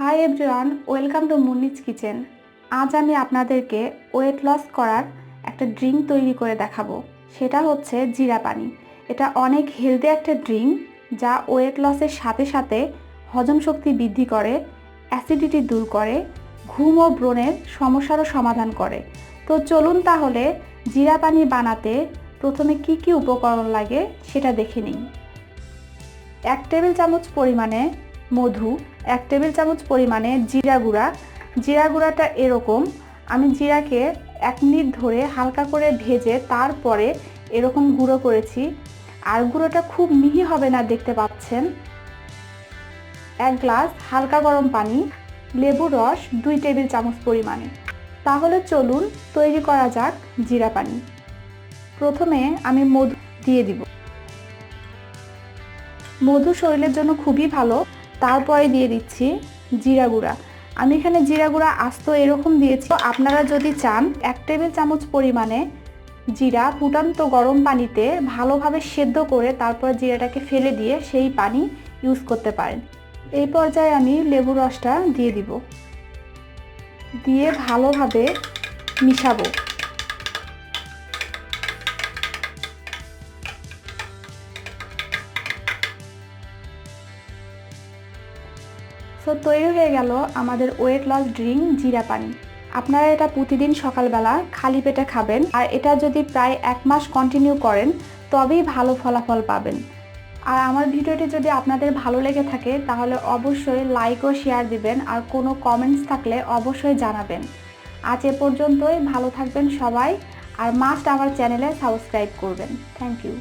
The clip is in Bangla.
Hi everyone welcome to Munni's kitchen আজ আমি আপনাদেরকে ওয়েট লস করার একটা ড্রিঙ্ক তৈরি করে দেখাবো। সেটা হচ্ছে জিরা পানি। এটা অনেক হেলদি একটা ড্রিঙ্ক যা ওয়েট লসের সাথে সাথে হজম শক্তি বৃদ্ধি করে অ্যাসিডিটি দূর করে, ঘুম ও ব্রণের সমস্যারও সমাধান করে। তো চলুন তাহলে জিরা পানি বানাতে প্রথমে কি কি উপকরণ লাগে সেটা দেখে নিই। এক টেবিল চামচ পরিমাণে মধু এক টেবিল চামচ পরিমাণে জিরা গুঁড়া। জিরা গুঁড়াটা এরকম। আমি জিরাকে এক মিনিট ধরে হালকা করে ভেজে তারপরে এরকম গুঁড়ো করেছি। আর গুঁড়োটা খুব মিহি হবে না, দেখতে পাচ্ছেন? এক গ্লাস হালকা গরম পানি, লেবু রস, দুই টেবিল চামচ পরিমাণে। তাহলে চলুন তৈরি করা যাক জিরা পানি। প্রথমে আমি মধু দিয়ে দিব। মধু শরীরের জন্য খুবই ভালো। তারপরে দিয়ে দিচ্ছি জিরা গুঁড়া। আমি এখানে জিরা গুঁড়া আস্ত এরকম দিয়েছি। আপনারা যদি চান, এক টেবিল চামচ পরিমাণে জিরা ফুটান্ত গরম পানিতে ভালোভাবে সেদ্ধ করে তারপর জিরাটাকে ফেলে দিয়ে সেই পানি ইউজ করতে পারেন। এই পর্যায়ে আমি লেবু রসটা দিয়ে দিব। দিয়ে ভালোভাবে মিশাবো। সো তৈরি হয়ে গেল আমাদের ওয়েট লস ড্রিঙ্ক জিরা পানি। আপনারা এটা প্রতিদিন সকালবেলা খালি পেটে খাবেন আর এটা যদি প্রায় এক মাস কন্টিনিউ করেন, তবেই ভালো ফলাফল পাবেন। আর আমার ভিডিওটি যদি আপনাদের ভালো লেগে থাকে, তাহলে অবশ্যই লাইক ও শেয়ার দিবেন আর কোনো কমেন্টস থাকলে অবশ্যই জানাবেন। আজ এ পর্যন্তই, ভালো থাকবেন সবাই আর মাস্ট আমার চ্যানেলে সাবস্ক্রাইব করবেন। Thank you